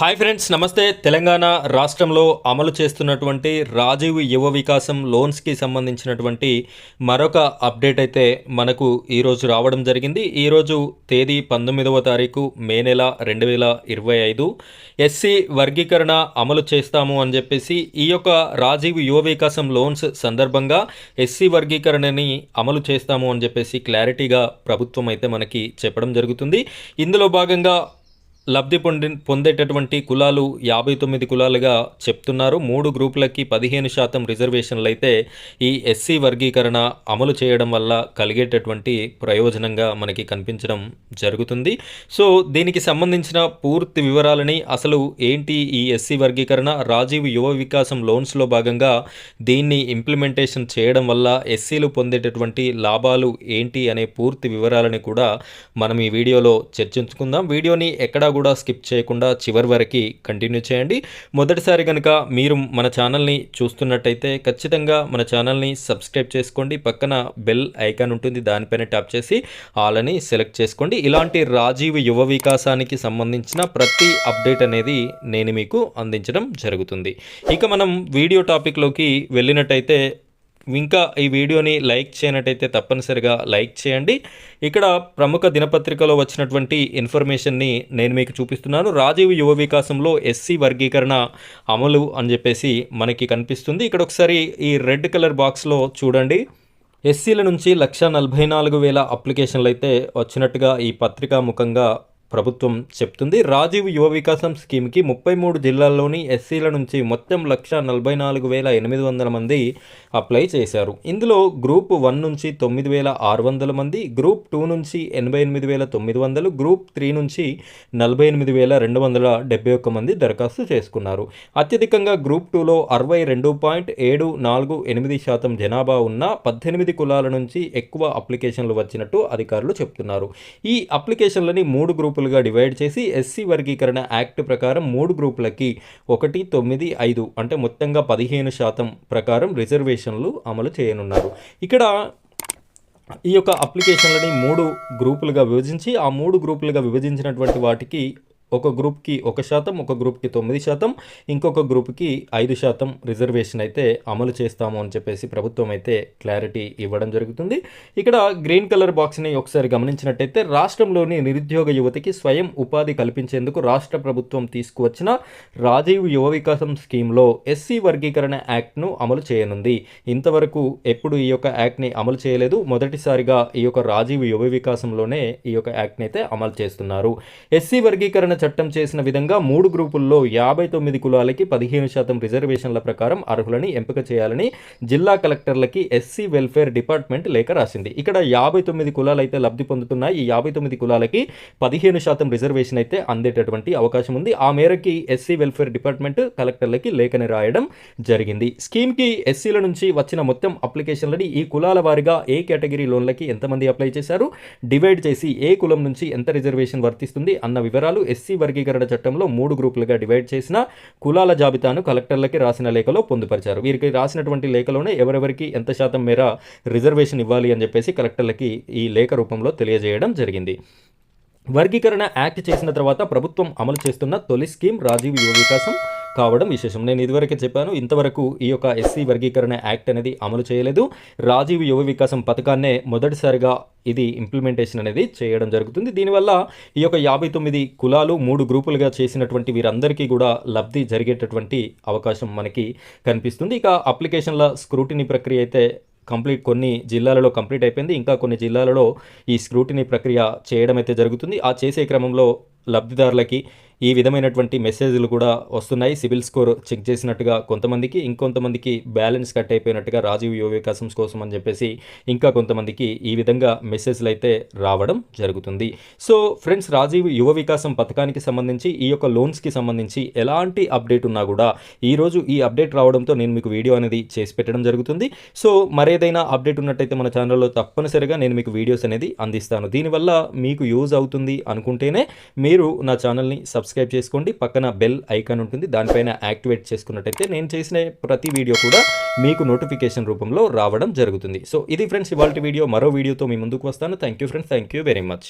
Hi friends నమస్తే. తెలంగాణ రాష్ట్రంలో అమలు చేస్తున్నటువంటి రాజీవ్ యువ వికాసం లోన్స్కి సంబంధించినటువంటి మరొక అప్డేట్ అయితే మనకు ఈరోజు రావడం జరిగింది. ఈరోజు తేదీ పంతొమ్మిదవ తారీఖు మే నెల రెండు వేల ఇరవై ఐదు. ఎస్సీ వర్గీకరణ అమలు చేస్తాము అని చెప్పేసి ఈ యొక్క రాజీవ్ యువ వికాసం లోన్స్ సందర్భంగా ఎస్సీ వర్గీకరణని అమలు చేస్తాము అని చెప్పేసి క్లారిటీగా ప్రభుత్వం అయితే మనకి చెప్పడం జరుగుతుంది. ఇందులో భాగంగా లబ్ధి పొంది పొందేటటువంటి కులాలు యాభై తొమ్మిది కులాలుగా చెప్తున్నారు. మూడు గ్రూపులకి పదిహేను శాతం రిజర్వేషన్లు అయితే ఈ ఎస్సీ వర్గీకరణ అమలు చేయడం వల్ల కలిగేటటువంటి ప్రయోజనంగా మనకి కనిపించడం జరుగుతుంది. సో దీనికి సంబంధించిన పూర్తి వివరాలని అసలు ఏంటి ఈ ఎస్సీ వర్గీకరణ? రాజీవ్ యువ వికాసం లోన్స్లో భాగంగా దీన్ని ఇంప్లిమెంటేషన్ చేయడం వల్ల ఎస్సీలు పొందేటటువంటి లాభాలు ఏంటి అనే పూర్తి వివరాలని కూడా మనం ఈ వీడియోలో చర్చించుకుందాం. వీడియోని ఎక్కడ కూడా స్కిప్ చేయకుండా చివరి వరకు కంటిన్యూ చేయండి. మొదటిసారి కనుక మీరు మన ఛానల్ని చూస్తున్నట్టయితే ఖచ్చితంగా మన ఛానల్ని సబ్స్క్రైబ్ చేసుకోండి. పక్కన బెల్ ఐకాన్ ఉంటుంది దానిపైన ట్యాప్ చేసి ఆలని సెలెక్ట్ చేసుకోండి. ఇలాంటి రాజీవ్ యువ వికాసానికి సంబంధించిన ప్రతి అప్డేట్ అనేది నేను మీకు అందించడం జరుగుతుంది. ఇక మనం వీడియో టాపిక్లోకి వెళ్ళినట్టయితే ఇంకా ఈ వీడియోని లైక్ చేయనట్టయితే తప్పనిసరిగా లైక్ చేయండి. ఇక్కడ ప్రముఖ దినపత్రికలో వచ్చినటువంటి ఇన్ఫర్మేషన్ని నేను మీకు చూపిస్తున్నాను. రాజీవ్ యువ వికాసంలో ఎస్సీ వర్గీకరణ అమలు అని చెప్పేసి మనకి కనిపిస్తుంది. ఇక్కడ ఒకసారి ఈ రెడ్ కలర్ బాక్స్లో చూడండి. ఎస్సీల నుంచి లక్ష నలభై నాలుగు వేల అప్లికేషన్లు అయితే వచ్చినట్టుగా ఈ పత్రికా ముఖంగా ప్రభుత్వం చెప్తుంది. రాజీవ్ యువ వికాసం స్కీమ్కి ముప్పై మూడు జిల్లాల్లోని ఎస్సీల నుంచి మొత్తం లక్ష నలభై నాలుగు వేల ఎనిమిది వందల మంది అప్లై చేశారు. ఇందులో గ్రూప్ వన్ నుంచి తొమ్మిది వేల ఆరు వందల మంది గ్రూప్ టూ నుంచి ఎనభై ఎనిమిది వేల తొమ్మిది వందలు గ్రూప్ త్రీ నుంచి నలభై ఎనిమిది వేల రెండు వందల డెబ్బై ఒక్క మంది దరఖాస్తు చేసుకున్నారు. అత్యధికంగా గ్రూప్ టూలో అరవై రెండు పాయింట్ ఏడు నాలుగు ఎనిమిది శాతం జనాభా ఉన్న పద్దెనిమిది కులాల నుంచి ఎక్కువ అప్లికేషన్లు వచ్చినట్టు అధికారులు చెప్తున్నారు. ఈ అప్లికేషన్లని మూడు గ్రూపులుగా డివైడ్ చేసి ఎస్సీ వర్గీకరణ యాక్ట్ ప్రకారం మూడు గ్రూపులకి ఒకటి తొమ్మిది ఐదు అంటే మొత్తంగా పదిహేను శాతం ప్రకారం రిజర్వేషన్లు అమలు చేయనున్నారు. ఇక్కడ ఈ యొక్క అప్లికేషన్లని మూడు గ్రూపులుగా విభజించి ఆ మూడు గ్రూపులుగా విభజించినటువంటి వాటికి ఒక గ్రూప్కి ఒక శాతం ఒక గ్రూప్కి తొమ్మిది శాతం ఇంకొక గ్రూప్కి ఐదు శాతం రిజర్వేషన్ అయితే అమలు చేస్తాము అని చెప్పేసి ప్రభుత్వం అయితే క్లారిటీ ఇవ్వడం జరుగుతుంది. ఇక్కడ గ్రీన్ కలర్ బాక్స్ని ఒకసారి గమనించినట్టయితే రాష్ట్రంలోని నిరుద్యోగ యువతికి స్వయం ఉపాధి కల్పించేందుకు రాష్ట్ర ప్రభుత్వం తీసుకువచ్చిన రాజీవ్ యువ వికాసం స్కీమ్లో ఎస్సీ వర్గీకరణ యాక్ట్ను అమలు చేయనుంది. ఇంతవరకు ఎప్పుడు ఈ యొక్క యాక్ట్ని అమలు చేయలేదు. మొదటిసారిగా ఈ యొక్క రాజీవ్ యువ వికాసంలోనే ఈ యొక్క యాక్ట్ని అయితే అమలు చేస్తున్నారు. ఎస్సీ వర్గీకరణ చట్టం చేసిన విధంగా మూడు గ్రూపుల్లో యాభై తొమ్మిది కులాలకి పదిహేను శాతం రిజర్వేషన్ల ప్రకారం అర్హులని ఎంపిక చేయాలని జిల్లా కలెక్టర్లకి ఎస్సీ వెల్ఫేర్ డిపార్ట్మెంట్ లేఖ రాసింది. ఇక్కడ యాభై తొమ్మిది కులాలు అయితే లబ్ధి పొందుతున్నాయి. ఈ యాభై తొమ్మిది కులాలకి పదిహేను శాతం రిజర్వేషన్ అయితే అందేటటువంటి అవకాశం ఉంది. ఆ మేరకి ఎస్సీ వెల్ఫేర్ డిపార్ట్మెంట్ కలెక్టర్లకి లేఖని రాయడం జరిగింది. స్కీమ్కి ఎస్సీల నుంచి వచ్చిన మొత్తం అప్లికేషన్లని ఈ కులాల వారిగా ఏ కేటగిరీ లోన్లకి ఎంతమంది అప్లై చేశారు? డివైడ్ చేసి ఏ కులం నుంచి ఎంత రిజర్వేషన్ వర్తిస్తుంది? అన్న వివరాలు ఎస్సీ వర్గీకరణ చట్టంలో మూడు గ్రూపులుగా డివైడ్ చేసిన కులాల జాబితాను కలెక్టర్లకి రాసిన లేఖలో పొందుపరిచారు. వీరికి రాసినటువంటి లేఖలోనే ఎవరెవరికి ఎంత శాతం మేర రిజర్వేషన్ ఇవ్వాలి అని చెప్పేసి కలెక్టర్లకి ఈ లేఖ రూపంలో తెలియజేయడం జరిగింది. వర్గీకరణ యాక్ట్ చేసిన తర్వాత ప్రభుత్వం అమలు చేస్తున్న తొలి స్కీమ్ రాజీవ్ యువ వికాసం కావడం విశేషం. నేను ఇదివరకే చెప్పాను ఇంతవరకు ఈ యొక్క ఎస్సీ వర్గీకరణ యాక్ట్ అనేది అమలు చేయలేదు. రాజీవ్ యువ వికాసం పథకాన్నే మొదటిసారిగా ఇది ఇంప్లిమెంటేషన్ అనేది చేయడం జరుగుతుంది. దీనివల్ల ఈ యొక్క యాభై తొమ్మిది కులాలు మూడు గ్రూపులుగా చేసినటువంటి వీరందరికీ కూడా లబ్ధి జరిగేటటువంటి అవకాశం మనకి కనిపిస్తుంది. ఇక అప్లికేషన్ల స్క్రూటినీ ప్రక్రియ అయితే కంప్లీట్ కొన్ని జిల్లాలలో కంప్లీట్ అయిపోయింది. ఇంకా కొన్ని జిల్లాలలో ఈ స్క్రూటినీ ప్రక్రియ చేయడం అయితే జరుగుతుంది. ఆ చేసే క్రమంలో లబ్ధిదారులకి ఈ విధమైనటువంటి మెసేజ్లు కూడా వస్తున్నాయి. సిబిల్ స్కోర్ చెక్ చేసినట్టుగా కొంతమందికి ఇంకొంతమందికి బ్యాలెన్స్ కట్ అయిపోయినట్టుగా రాజీవ్ యువ వికాసం కోసం అని చెప్పేసి ఇంకా కొంతమందికి ఈ విధంగా మెసేజ్లు అయితే రావడం జరుగుతుంది. సో ఫ్రెండ్స్ రాజీవ్ యువ వికాసం పథకానికి సంబంధించి ఈ యొక్క లోన్స్కి సంబంధించి ఎలాంటి అప్డేట్ ఉన్నా కూడా ఈరోజు ఈ అప్డేట్ రావడంతో నేను మీకు వీడియో అనేది చేసి పెట్టడం జరుగుతుంది. సో మరేదైనా అప్డేట్ ఉన్నట్టయితే మన ఛానల్లో తప్పనిసరిగా నేను మీకు వీడియోస్ అనేది అందిస్తాను. దీనివల్ల మీకు యూజ్ అవుతుంది అనుకుంటేనే మీరు నా ఛానల్ని సబ్స్క్రైబ్ చేసుకోండి. పక్కన బెల్ ఐకాన్ ఉంటుంది. దానిపైన యాక్టివేట్ చేసుకున్నట్టయితే నేను చేసిన ప్రతి వీడియో కూడా మీకు నోటిఫికేషన్ రూపంలో రావడం జరుగుతుంది. సో ఇది ఫ్రెండ్స్ ఇవాళ వీడియో. మరో వీడియోతో మీ ముందుకు వస్తాను. Thank you friends. Thank you very much.